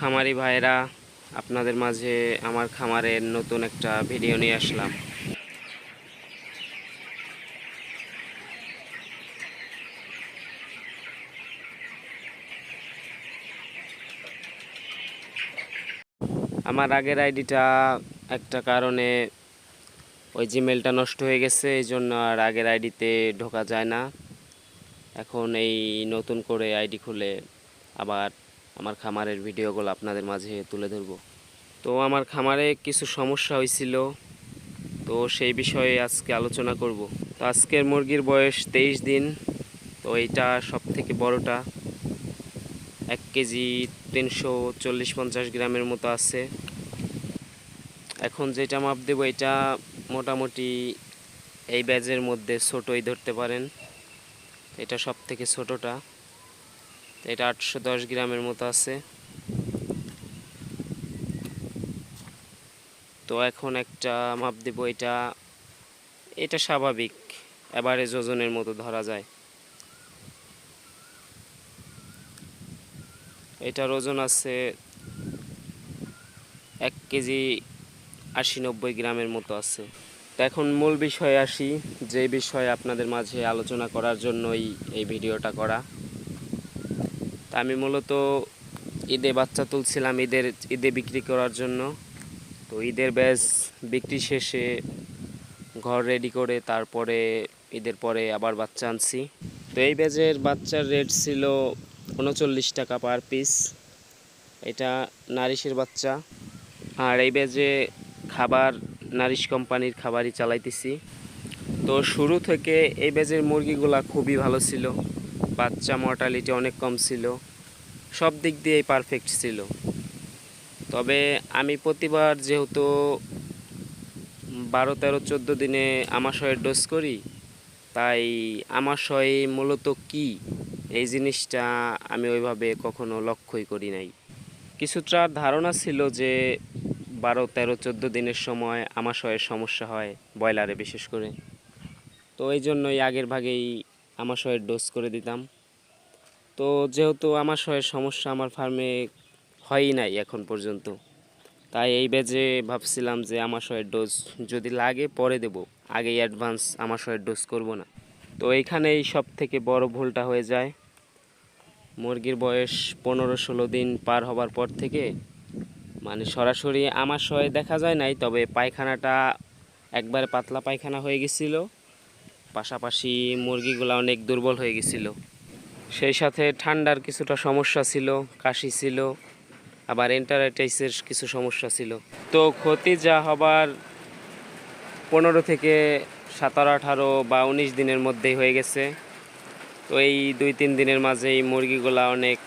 খামারি ভাইরা আপনাদের মাঝে আমার খামারের নতুন একটা ভিডিও নিয়ে আসলাম। আমার আগের আইডিটা একটা কারণে ওই জিমেলটা নষ্ট হয়ে গেছে, এই জন্য আর আগের আইডিতে ঢোকা যায় না। এখন এই নতুন করে আইডি খুলে আবার আমার খামারের ভিডিওগুলো আপনাদের মাঝে তুলে ধরবো। তো আমার খামারে কিছু সমস্যা হয়েছিল, তো সেই বিষয়ে আজকে আলোচনা করব। তো আজকের মুরগির বয়স তেইশ দিন, তো এইটা সব থেকে বড়টা। এক কেজি তিনশো চল্লিশ পঞ্চাশ গ্রামের মতো আছে। এখন যেটা মাপ দেবো, এটা মোটামুটি এই ব্যাজের মধ্যে ছোটোই ধরতে পারেন। এটা সব থেকে ছোটোটা। এটা আটশো দশ গ্রামের মতো আছে। তো এখন একটা মাপ দেব, এটা এটা স্বাভাবিক এভারেজ ওজনের মতো ধরা যায়। এটার ওজন আছে এক কেজি আশি নব্বই গ্রামের মতো আছে। তো এখন মূল বিষয়ে আসি, যে বিষয়ে আপনাদের মাঝে আলোচনা করার জন্যই এই ভিডিওটা করা। তা আমি মূলত ঈদে বাচ্চা তুলছিলাম ঈদের, ঈদে বিক্রি করার জন্য। তো ঈদের ব্যাস বিক্রি শেষে ঘর রেডি করে তারপরে ঈদের পরে আবার বাচ্চা আনছি। তো এই ব্যাজের বাচ্চার রেট ছিল উনচল্লিশ টাকা পার পিস এটা নারিশের বাচ্চা। আর এই ব্যাজে খাবার, নারিশ কোম্পানির খাবারই চালাইতেছি। তো শুরু থেকে এই ব্যাজের মুরগিগুলা খুবই ভালো ছিল। বাচ্চা মর্টালিটি অনেক কম ছিল। সব দিক দিয়েই পারফেক্ট ছিল। তবে আমি প্রতিবার যেহেতু বারো, তেরো, চোদ্দ দিনে আমাশয়ের ডোজ করি, তাই আমাশয় মূলত কি এই জিনিসটা আমি ওইভাবে কখনো লক্ষ্যই করি নাই। কিছুটা ধারণা ছিল যে বারো, তেরো, চোদ্দ দিনের সময় আমাশয়ের সমস্যা হয় ব্রয়লারে বিশেষ করে। তো এই জন্যই আগের ভাগেই আমাশয়ের ডোজ করে দিতাম। তো যেহেতু আমাশয়ের সমস্যা আমার ফার্মে হয়ই নাই এখন পর্যন্ত। তাই এই বেজে ভাবছিলাম যে আমাশয়ের ডোজ যদি লাগে পরে দেব। আগে অ্যাডভান্স আমাশয়ের ডোজ করব না। তো এইখানেই সব থেকে বড় ভুলটা হয়ে যায়। মুরগির বয়স পনেরো ষোলো দিন পার হবার পর থেকে মানে সরাসরি আমার শয়ে দেখা যায় নাই, তবে পায়খানাটা একবারে পাতলা পায়খানা হয়ে গেছিল। পাশাপাশি মুরগিগুলো অনেক দুর্বল হয়ে গেছিল। সেই সাথে ঠান্ডার কিছুটা সমস্যা ছিল, কাশি ছিল, আবার এন্টারাইটাইসের কিছু সমস্যা ছিল। তো ক্ষতি যা হবার পনেরো থেকে সতেরো, আঠারো বা উনিশ দিনের মধ্যেই হয়ে গেছে। তো এই দুই, তিন দিনের মাঝেই মুরগিগুলা অনেক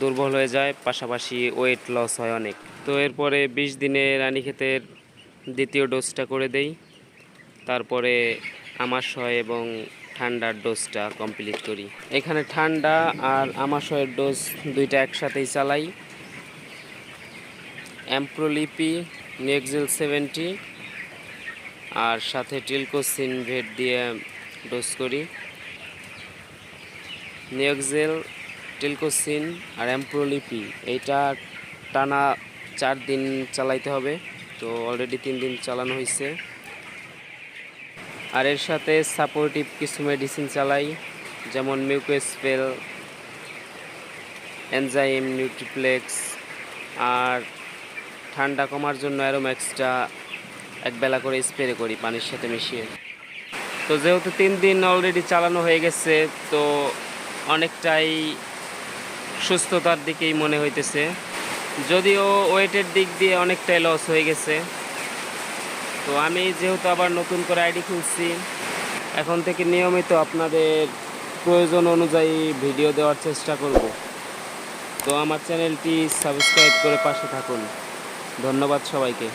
দুর্বল হয়ে যায়, পাশাপাশি ওয়েট লস হয় অনেক। তো এরপরে বিশ দিনে রানীক্ষেতের দ্বিতীয় ডোজটা করে দেই। তারপরে আমাশয় এবং ঠান্ডার ডোজটা কমপ্লিট করি। এখানে ঠান্ডা আর আমাশয়ের ডোজ দুইটা একসাথেই চালাই। অ্যাম্প্রোলিপি, নেক্সেল সেভেন্টি আর সাথে টিলকোসিন ভেট দিয়ে ডোজ করি। নিয়োগজেল টিলকোসিন আর অ্যাম্প্রোলিপি, এইটা টানা চার দিন চালাইতে হবে। তো অলরেডি তিন দিন চালানো হয়েছে আর এর সাথে সাপোর্টিভ কিছু মেডিসিন চালাই, যেমন মিউকোস্পেল এনজাইম নিউট্রিপ্লেক্স আর ঠান্ডা কমার জন্য অ্যারোম্যাক্সটা একবেলা করে স্প্রে করি পানির সাথে মিশিয়ে। তো যেহেতু তিন দিন অলরেডি চালানো হয়ে গেছে, তো অনেকটাই সুস্থতার দিকেই মনে হইতেছে। যদিও ওয়েটের দিক দিয়ে অনেকটাই লস হয়ে গেছে তো আমি যেহেতু আবার নতুন করে আইডি খুলছি, এখন থেকে নিয়মিত আপনাদের প্রয়োজন অনুযায়ী ভিডিও দেওয়ার চেষ্টা করব। তো আমার চ্যানেলটি সাবস্ক্রাইব করে পাশে থাকুন। ধন্যবাদ সবাইকে।